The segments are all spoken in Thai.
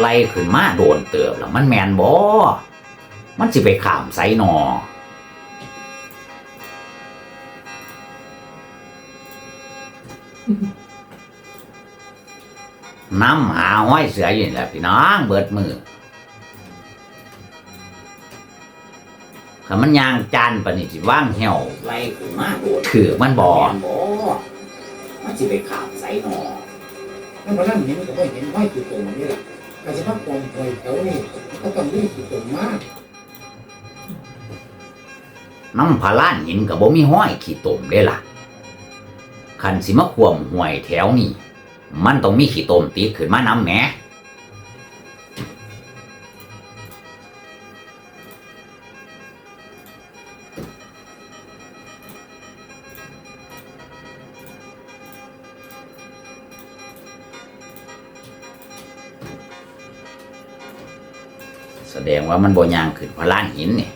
ไล่ขึ้นมาโดนเติบแล้วมันแมนบ่มันสิไปขามไสหนอน้ำหาห้อยเสืออยู่นี่แหละพี่น้องเบิดมือถ้ามันยางจานปานนี้สิว่างเหี่ยวไล่ขึ้นมาโดนคือมันบ่บ่มันสิไปขามไสหนอนั่นเพราะนั่นเห็นก็ไม่เห็นไม่คือตรงนี้แหละ อาจจะพักกองหอยแถวนี้ก็ต้องรีบคือตรงมากน้ำพาล้านหินกับบ่มีห้อยขี้ตมได้ล่ะคันสิมาควมห่วยแถวนี้มันต้องมีขี้ตมติดขึ้นมาน้ำแหม ว่ามันบ่ยางขึ้นพาล้านหินนี่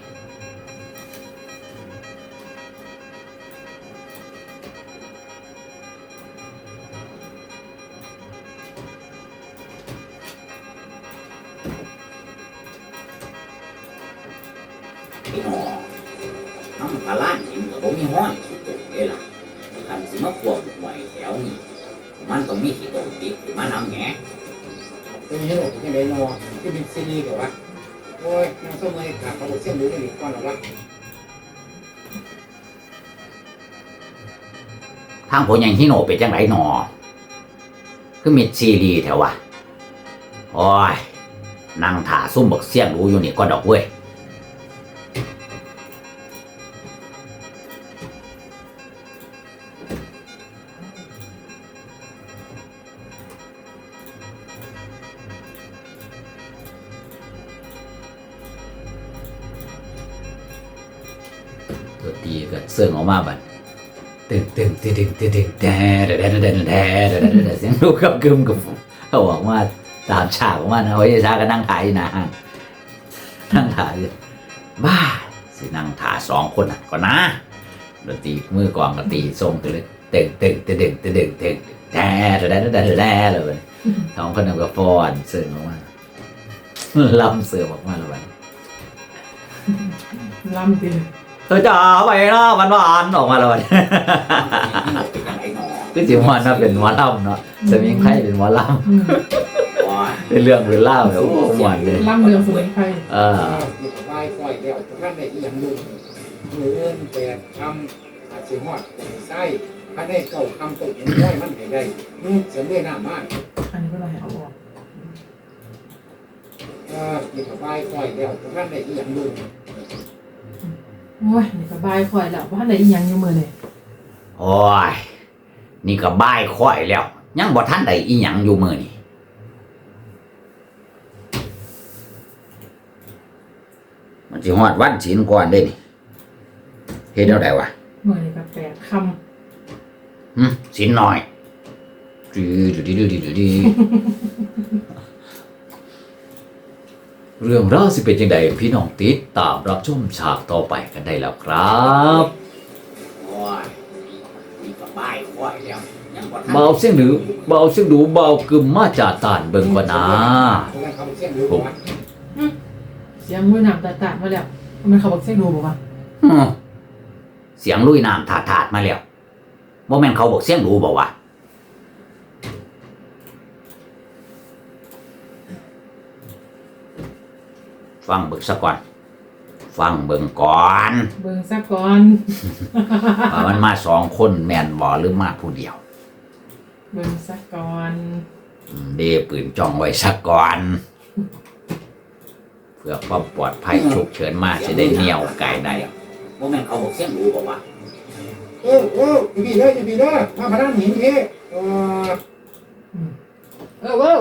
พี่น้องน้ำปลาล้านหินกับผมมีห้อยขี้ตกเลยล่ะคันสิมาควบไหวแถวนี้มันต้องมีขี้ตกติดขึ้นมาน้ำแหงเป็นยังไงเป็นยังไงนอที่เป็นซีรีส์กับว่า โอ้ยยังสมัยขาดเขาบอกเส้นรู้ได้หรือก่อนหรอวะทางผลยังฮิโนเป็นจังไรหนอ คือมิดซีรีแถววะโอ้ยนั่งถ่าซุ่มบักเสี่ยงรู้อยู่นี่ก็ดอกเว้ย มาบัดตึงตึงตึงตึงตึงตึงแดดแดดแดดแดดแดดแดเสียงลูกกับกึมกับเขาบอกว่าตามฉากของมันเอาไว้ชาก็นั่งถ่ายนะนั่งถ่ายบ้าสินั่งถ่ายสองคนน่ะก็นะดนตรีมือกองก็ตีทรงไปเลยตึงตึงตึงตึงตึงตึงตึงแดดแดดแดดแดดเลยสองคนนั้นก็ฟอนเสื่องออกมาลำเสื่อมออกมาแล้วบัดลำดิ เธอจ๋าไปนะวันวานๆออกมาแล้ววันคือจิวันน่ะเป็นหมอลำเนาะสมิงไพ่เป็นหมอลอืมำเป็นเรื่องเป็นเล่าวแบบโอ้หวานเลยลำเรืองสมุนไพรเออนี่ก็ไหว้คอยแล้วท่านได้ยังดูมือเอื้อนแปดคำอาจจะหอดไส้ถ้าได้เก่าคำตกยังได้มันให้ได้นี่เสียงด้วยหน้ามากอันนี้ก็อะไรเอาออกเออนี่ก็ไหว้คอยแล้วท่านได้ยังดู โอ้ยนี่ก็บายคอยแล้วว่าไหนอีหยังอยู่มือเลยโอ้ย นี่ก็บ่ายค่อยแล้ว ยังบ่ทันได้อีหยังอยู่มือนี่มันสิฮอดวันศีลก่อนเด้นี่เฮ็ดเอาได้วะมือนี่ก็แปดคหึศีลน้อยดื้อดื้อดื้อดื้อดื้อดื้อ เรื่องราวสิเป็นจังไดพี่น้องติดตามรับชมฉากต่อไปกันได้แล้วครับโอ้ยนี่ก็บ่ายค่อยแล้วยังบ่ทันเบาเสียงหรือเบาเสียงดูเบากึมมาจากตานเบิ่งก่อนนะคนนั้นเขาเส้นรู้ว่าำเสียงมือหนามตาตาดมาแล้วมันเขาบอกเส้นดูบอกว่าอืมเสียงลุยน้ำถาดถาดๆมาแล้วบ่แม่นเขาบอกเสียงดูบอกว่า ฟังเบิ่งซะก่อน ฟังเบิ่งก่อนเบิ่งซะก่อนว่ามันมาสองคนแม่นบ่หรือมาผู้เดียว เบิ่งซะก่อนอืมเดปืนจ้องไว้ซะก่อน เพื่อความปลอดภัยฉุกเฉินมาจะได้เหนียวไก่ได้บ่แม่นเขาบอกเสียงรู้บอกว่าเออเอออยู่ดีเด้ออยู่ดีเด้อมาพนันหินเอ๊ะเออเออเว้า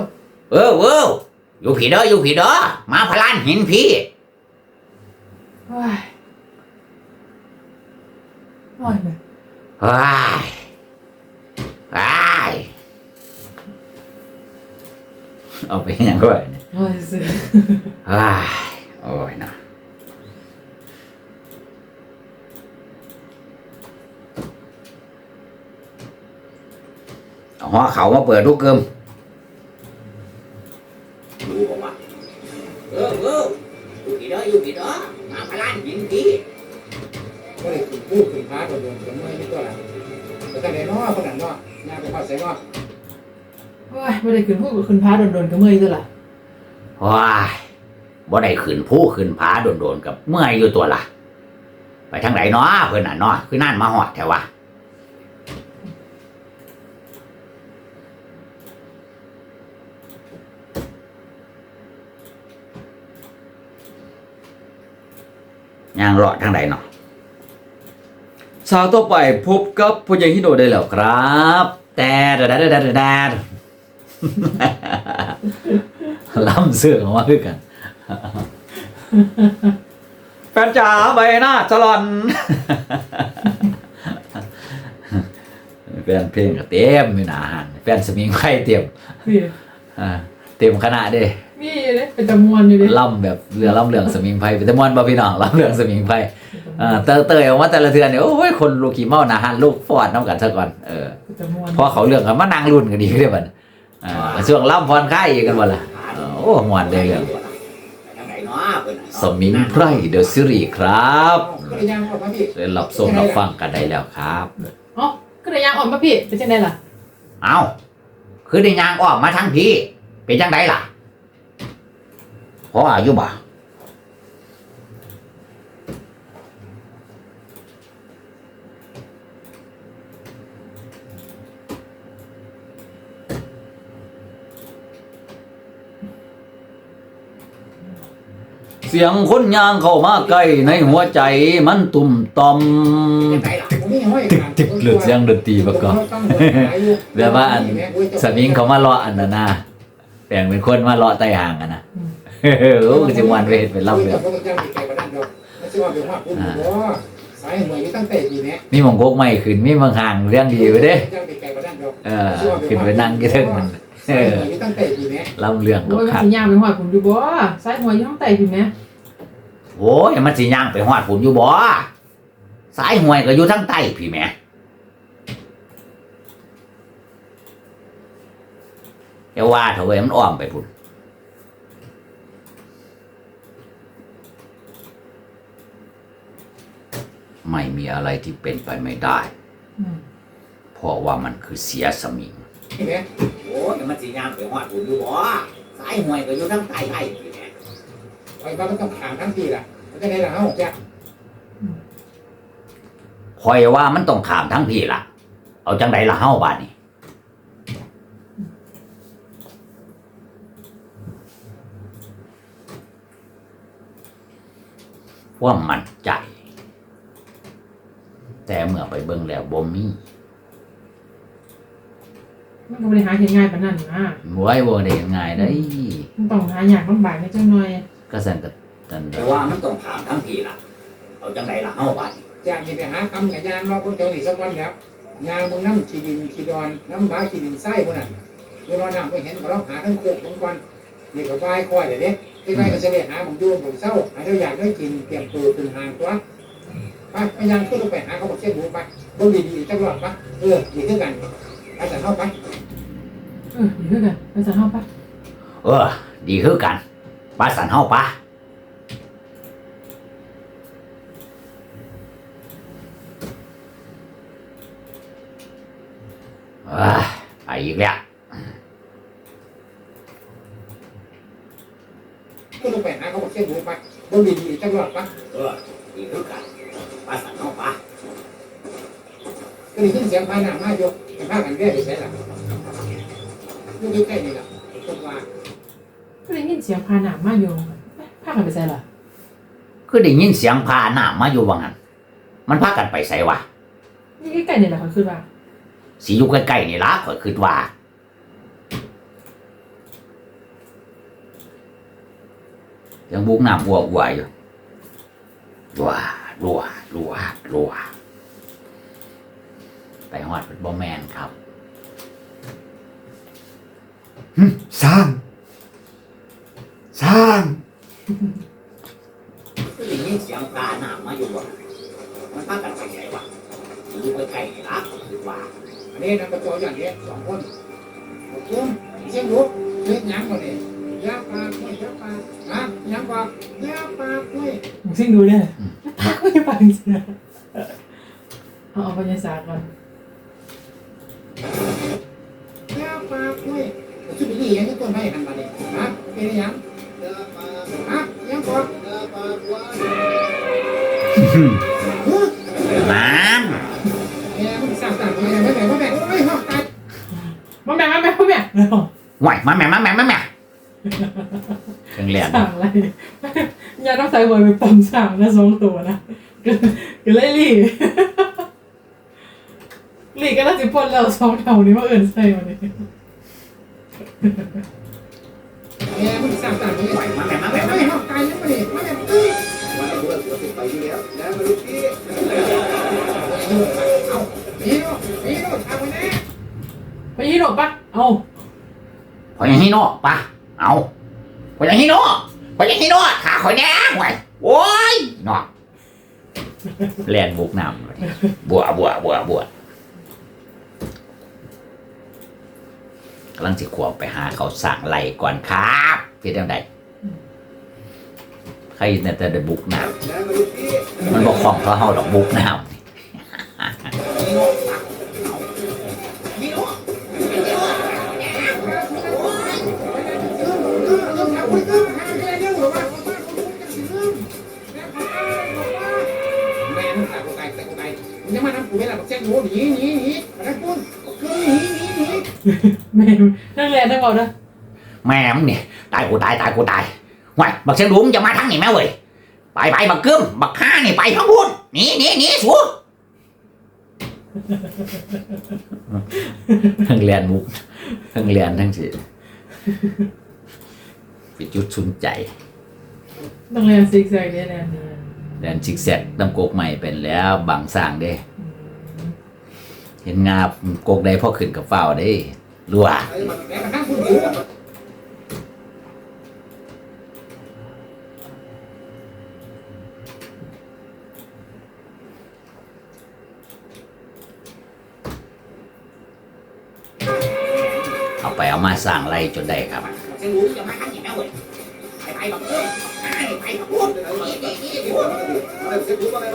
เออเออ อยู่ผีเด้ออยู่ผีเด้อมาพลานหินพี่ว้ายว้ายเลยว้ายว้ายเอาไปยังก่อนเนี่ยว้ายสิว้ายโอ้ยนะเอาหัวเขามาเปิดทุกเกิม ขึ้นพูดกับขึ้นพาโดนๆก็เมื่อยตัวละว้ายบ่ได้ขึ้นผู้ขึ้นผาโดนๆกับเมื่อยอยู่ตัวละไปทางไหนเนาะเพิ่นน่ะเนาะคือนั่นมาหอดแถววะย่างเลาะทางไหนเนาะสาวต่อไปพบกับผู้ใหญ่ฮิโดได้แล้วครับ แต่ดดดดดดด ล่ำเสือกออกมาคือกันแฟนจ๋าใบหน้าจลอนแฟนเพลงก็เต็มอยู่หนาหันแฟนสมิงไข่เต็มพี่อ่าเต็มคณะเด้มีเลยเป็นจำนวนอยู่ดิล่ำแบบเรือล่ำเรืองสมิงไพ่เป็นตะมวนบ่พี่น้องล่ำเรืองสมิงไพ่อ่าเตยเตยออกมาแต่ละเทือนเนี่ยโอ้ยคนลูกขี่เมาหนาหันลูกฟอดน้ำกันซะก่อนเออเป็นจำนวนพอเขาเรื่องกันมานั่งรุ่นกันดีขึ้นบัด อ่าช่วงล่ำพรค่ายอีกกันบ่ล่ะเออโอ้หมวนเลยเรื่องไปทางไหนเนาะเพิ่นน่ะสมิงไพรเดอะซีรีส์ครับก็เลยยังออกมาพี่เชิญรับชมรับฟังกันได้แล้วครับอ๋อก็เลยยางอ่อนมาพี่เป็นจังไดล่ะเอาคือได้ยางออกมาทั้งพี่เป็นจังไดล่ะเพราะอายุบ่ เสียงคนยางเข้ามาใกล้ในหัวใจมันตุ่มตอม ตึกตึกหลุดเสียงดนตรีประกอบ แบบว่าอันสมิงเขามาเลาะอันนั้นนะแบ่งเป็นคนมาเลาะใต้หางกันนะเออโอ้คือจังหวันเวทเป็นล่ำเลยไม่ใช่ว่าเป็นว่องนี้มีหมองโกกใหม่ขึ้นมีบางหางเรื่องดีอยู่เด้ เออขึ้นไปนั่งกี่เทิงมัน สายหวยอยู่ตั้งแต่ปีนี้ล่ำเรื่องโอ้กับยมันขัดสิยางไปหอดผมอยู่บ่ซ้ายหัวอยู่ข้างใต้พี่แม่โอ้ยมันสิย่างไปหอดผมอยู่บ่สายห่วยก็อยู่ทั้งใต้พี่แหม่แค่ว่าเถอะเว้ยมันอ้อมไปพุ่นไม่มีอะไรที่เป็นไปไม่ได้ อืมเพราะว่ามันคือเสียสมิงใช่ไหมโอ้ย มันสิย่างไปฮอดพุ่นอยู่บ่สายห้วยก็อยู่ทางใต้ไผนี่แหละไอ้บ้าก็ต้องถามทั้งปีล่ะมันจะได้หลังเอาจ้ะคอยว่ามันต้องถามทั้งพี่ล่ะ เอาจังใดล่ะเฮาบาดนี้ว่ามันใจ แต่เมื่อไปเบิ่งแล้วบ่มี มันก็บ่ได้หาเห็นง่ายปานนั้นนะไว้บ่ได้ง่ายได้มันต้องหายากลำบากนิดจังหน่อยก็สั่นก็สั่นแต่ว่ามันต้องถามทั้งพี่ล่ะ เอาจังไดล่ะเฮาบาดนี้จ้างมีไปหาคำกับยางรอพวกเจ้าหนี้สักวันแล้วยางมึงน้ำขีดินขีดอนน้ำบ้าขีดินไส้พวกนั้นเวลาน้ำไปเห็นก็เราหาทั้งโคกทั้งควันนี่ก็บายคอยเลยเด้ที่ไรก็เสด็จหาผมยูผมเศร้าหาเราอยากได้กินเตรียมตัวตื่นหางตัวไปไปยังขึ้นไปหาเขาบอกเช่นหมูไปดูดีๆจังหวะปะเออดีขึ้นกัน ไปแต่เข้าไปเออดีคือกันไปซะเฮาปะเออดีคือกันปาสันเฮาปะเอ้ยไปอีกแล้วขึ้นไปหาเขาบอกเช่นหมูไปดูดีๆจังหวะปะเออดีคือกันไปสั่นเฮาปะ ก็ได้ยินเสียงพายน้ำมาอยู่พากันเรียกไปใช่หรออยู่ใกล้ๆนี่แหละคนว่าก็ได้ยินเสียงพาหนามมาอยู่พากันไปใส่ล่ะคือได้ยินเสียงพาหน้ามาอยู่ว่างั้นมันพากันไปไสวะนี่ใกล้ๆนี่แหละเขาคือว่าสิอยู่ใกล้ๆนี่ล่ะข่อยคิดว่ายังบุกน้ำวัววัวอยู่รัวรัวรัวรัว ไปฮอดเป็นบอแมนครับหึสร้างสร้างก็ได้ยินเสียงปลาน้ำมาอยู่บ่มันพากันไปไสวะอยู่ใกล้ๆนี่ล่ะคือว่าอันนี้นำกระโจอย่างนี้สองคนโอเคเสียงรู้เล็กยังกว่านี้ยาปากไม่ยาปากฮะยังปากยาปากไม่มึงซิ่งดูเนี่ยพักไม่ฟังเสียเอาเอาบรรยากาศก่อน ยาปากเว้ยสุดดียังจะต้นไม้หันมาเนี่ยฮะเป็นยังฮะยังก่อนน้แม่มึงสั่งสั่งมาไม่แม่แบ่งไม่หอกตายมาแม่มาแม่มาแม่เร็วไหวมาแม่มาแม่มาแม่เครื่องเรียนสั่งอะไรยาต้องใส่หวยไปปมสั่งนะสองตัวนะก็ก็เลยรี รีก็น่าจะพ่นเราสองเท่านี้ว่าเอื่นใส่มาเนี่ยแม่มึงสั่งสั่งมาไหวมาแม่มาแม่ไม่หอกตายยังไม่ไม่แบบตื้อวันนี้เราติดไปอยู่แล้วนะมาลูกพี่เอานี่โน่นี่โน่ทำไปแน่ไปยี่หนกปะเอาพออย่างนี้เนาะปะเอาพออย่างนี้เนาะพออย่างนี้เนาขาคอยแน่ไหวโอ้ยเนาะเรียนบุกน้ำเลยบัวบัวบัวบัว กำลังจะขวบไปหาเขาสั่งไหลก่อนครับพี่เท่าใดใครเนี่ยแต่ได้บุกน้นาลูกพี่ำมันบอกของเขาเฮาดอกบุกน้ำนี่เนาะแม่ยมาทำกูไม่หลับเส้นหัวหนีหนีหนีมาทำกูคือหนีหนีหนี แม่นั่งเรียนได้บอกนะ แม่มึงเนี่ยตายกูตายตายกูตายไหวบักเสียงลุงจะมาทั้งนี่แม่เว้ยไปไปบักกึมบักข้านี่ไปทั้งบุญหนีหนีหนีสูทั้งเรียนมุกทั้งเรียนทั้งสิปิดจุดชุนใจนั่งเรียนซิกแซกเรียนเรียนเรียนเรียนชิกแซกน้ำโกกใหม่เป็นแล้วบังสร้างเด้ เห็นงาบโกกได้พ่อขึ้นกับเฝ้าได้ รัวไอ้มันแม้กระทั่งเอาไปเอามาสร้างไรจนได้ครับเส้นรู้จะมาทั้งอย่างนั้นเว้ยไปไปแบบเออไปไปแบบพูดนี่นี่นี่พูดอะไรเสร็จรู้อะไร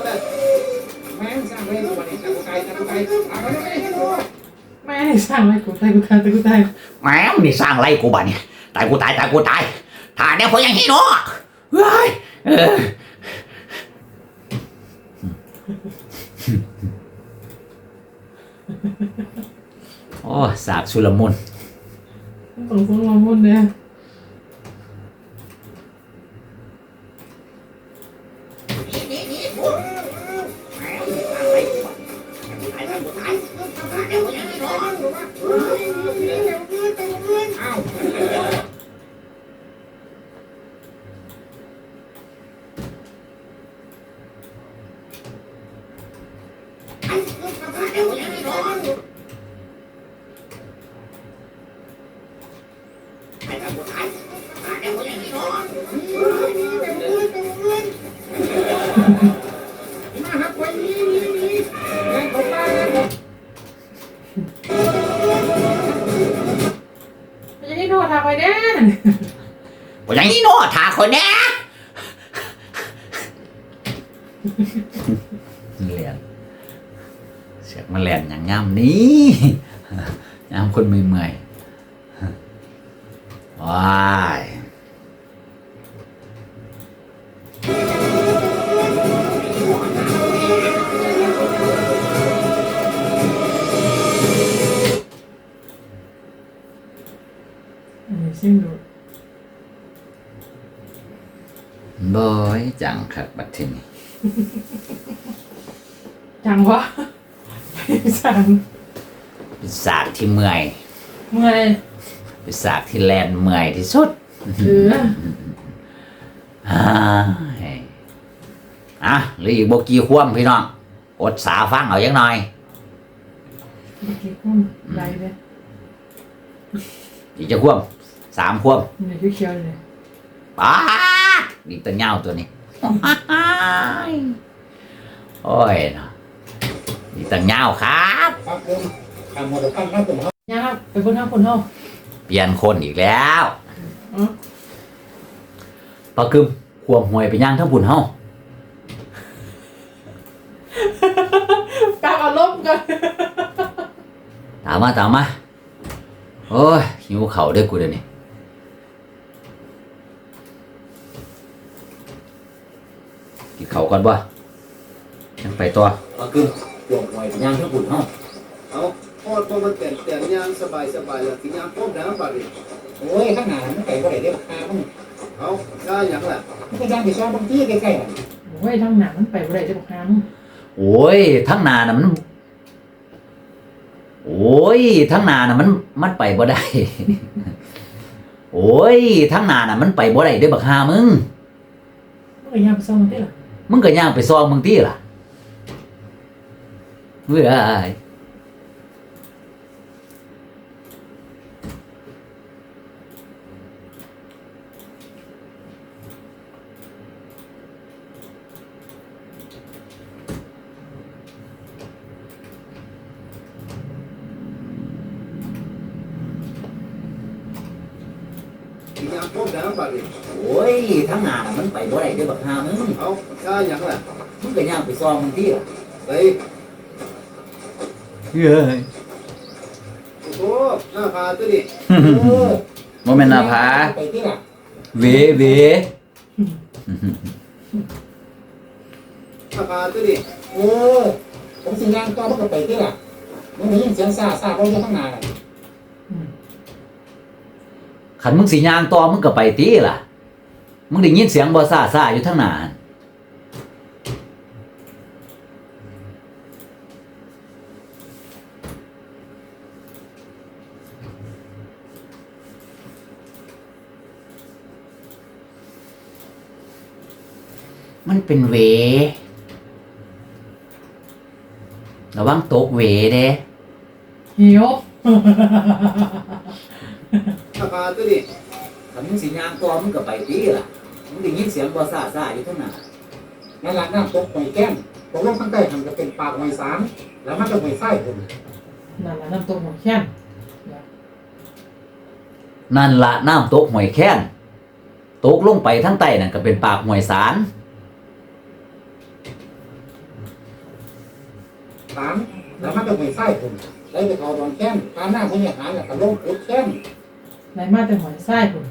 ก็ได้แม่สร้างไว้ตัวนี้สั่งกูตายสั่งกูตายเอาไปเลยให้รู้แม่ให้สั่งอะไรกูตายกูขาดแต่กูตายแหมมึงนี่สร้างไรกูบ้าเนี่ยตายกูตายตายกูตายถ้าเนี่ยพอยังฮีโน่เฮ้ยเออโอ้สากชุลมุนต้องส่งมาหมดเลยนี่นี่นี่ ไม่ใช่ที่โทรทำไปแน่พอยังฮีโน่ถ้าคนเนี้ยเรียนเสียงมันแลนอย่างย่ำนี้ย่ำคนเมื่อยๆว้าย บอยจังคักบัดทีนี้จังวะไปสั่งเป็นสากที่เมื่อยเมื่อยเป็นสากที่แลนเมื่อยที่สุดเอออ่าอะเหรืออีกบกี่ควมพี่น้องอดสาฟังเอายังหน่อยเมื่อกี้คุ้มไรเลยอีกจะควมสามควมมันคือเคี้ยวเลยป้า ดดีตัวเงาตัวนี้โอ้ยเนาะดีตัวเงาครับครับผมทำหมดแล้วครับครับผมย่าครับไปคนห้าคนเท่าเปลี่ยนคนอีกแล้วอ๋อปลากึมควมหวยไปย่างทั้งผุนเฮาปากเอาลมกันถ้าามมาตามมาโอ้ยหิวเข่าวเด้วยกูเดี๋ยวนี้ กินเข่าวก่อนบ่ยังไปตัวเอาขึ้นจวงหวยย่างทั้งบุญเฮาเอาพอดพอมันแต่งแต่งยางสบายสบายแล้วสิยางพร้อมน้ำบาดนี้โอ้ยข้างหน้ามันไก่บ่ได้เด้อข้ามันเอาได้หยังล่ะมันก็ย่างไปซ้อมบางที่ใกล้ๆน่ะโอ้ยทั้งหนามันไปบ่ได้จะบอกหามโอ้ยทั้งนาน่ะมันโอ้ยทั้งนาน่ะมันมันไปบ่ได้ โอ้ยทั้งนาน่ะมันไปบ่ได้เด้อบักฮามึงเมื่อยามไปซ่อมมันได้หรอ มึงก็ย่างไปซองมึงที่ล่ะเว้ย สิยางพร้อมน้ำบาดนี้ โอ้ยทั้งนาน่ะมันไปบ่ได้เด้อบักฮามึงเอาได้หยังล่ะมึงก็ย่างไปซองมึงที่ล่ะไปเฮ้ยโอ้โหหน้าพาตัวนี้เออโมเมนต์นาผาไปที่ล่ะเวเวหน้าพาตัวนี้เออผมสิย่างต่อมันก็ไปที่ล่ะมันได้ยินเสียงซ่าซ่าๆบ่อยู่ข้างหน้าน่ะอืม ขันมึงสิย่างต่อมึงก็ไปตีล่ะ มึงได้ยินเสียงบ่ซ่าซ่าอยู่ทั้งนานมันเป็นเว ระวังตกเวเด้หิว หน้าพาตัวนี้ถ้ามึงสิย่างต่อมึงก็ไปตีล่ะมึงได้ยินเสียงบ่ซ่าซ่าอยู่ทั้งหนานั่นล่ะน้ำตกหอยแก้มตกลงข้างใต้ทำจะเป็นปากหอยสามแล้วมันก็หอยไส้ผมนั่นล่ะน้ำตกหัวแค้นนั่นละน้ำตกหวยแค้นตกลงไปทั้งใต้นั่นก็เป็นปากหวยสารสามแล้วมันก็หอยไส้ผมไล่ไปเขาดอนแค้นพาหน้าผู้ใหญ่หารแล้วก็ลงขุดแค้น ไหนมาแต่หอยไส้พุ่น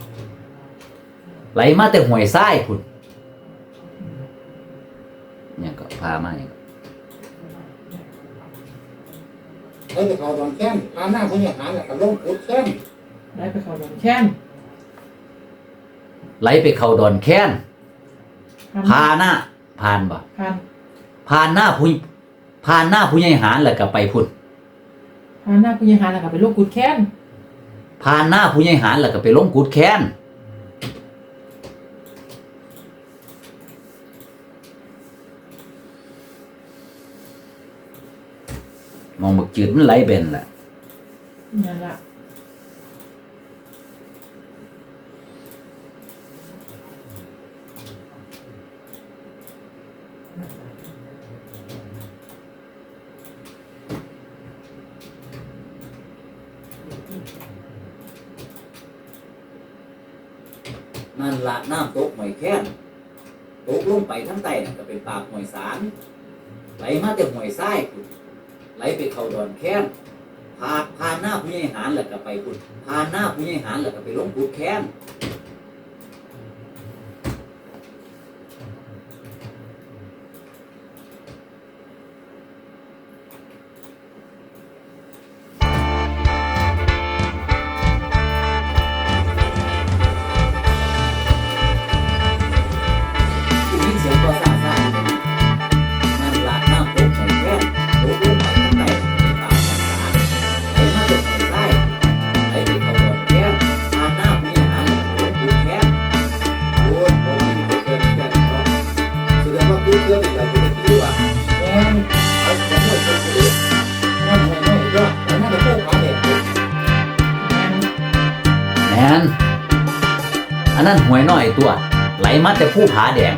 ไหลมาแต่หวยทรายพุ่นเนี่ยก็พามาเนี่ยไล่ไปเขาดอนแค้นพาหน้าผู้ใหญ่หารแล้วก็ลงขุดแค้นได้ไปเขาโดนแค้นไหลไปเข้าดอนแค้นพันพาหน้าพานบ่พันพานหน้าผู้พานหน้าผู้ใหญ่หารแล้วก็ไปพุ่นพันหน้าคุณยังหาแล้วก็ไปลูกกุดแค้น พานหน้าผู้ใหญ่หารแล้วก็ไปลงกุดแค้นมองบักจืดมันไหลเบนแหละนั่นละ นั่นละน้ำตกหอยแค้นตกลงไปทั้งใต้นั่นก็เป็นปากหอยสารไหลมาแต่หอยทรายคุณไหลไปเข้าดอนแค้นพาพานหน้าผู้ใหญ่หานแล้วก็ไปพุ่นพานหน้าผู้ใหญ่หานแล้วก็ไปลงกุดแค้น นนั้นหวยน้อยตัว ไหลมาแต่ผู้ผาแดง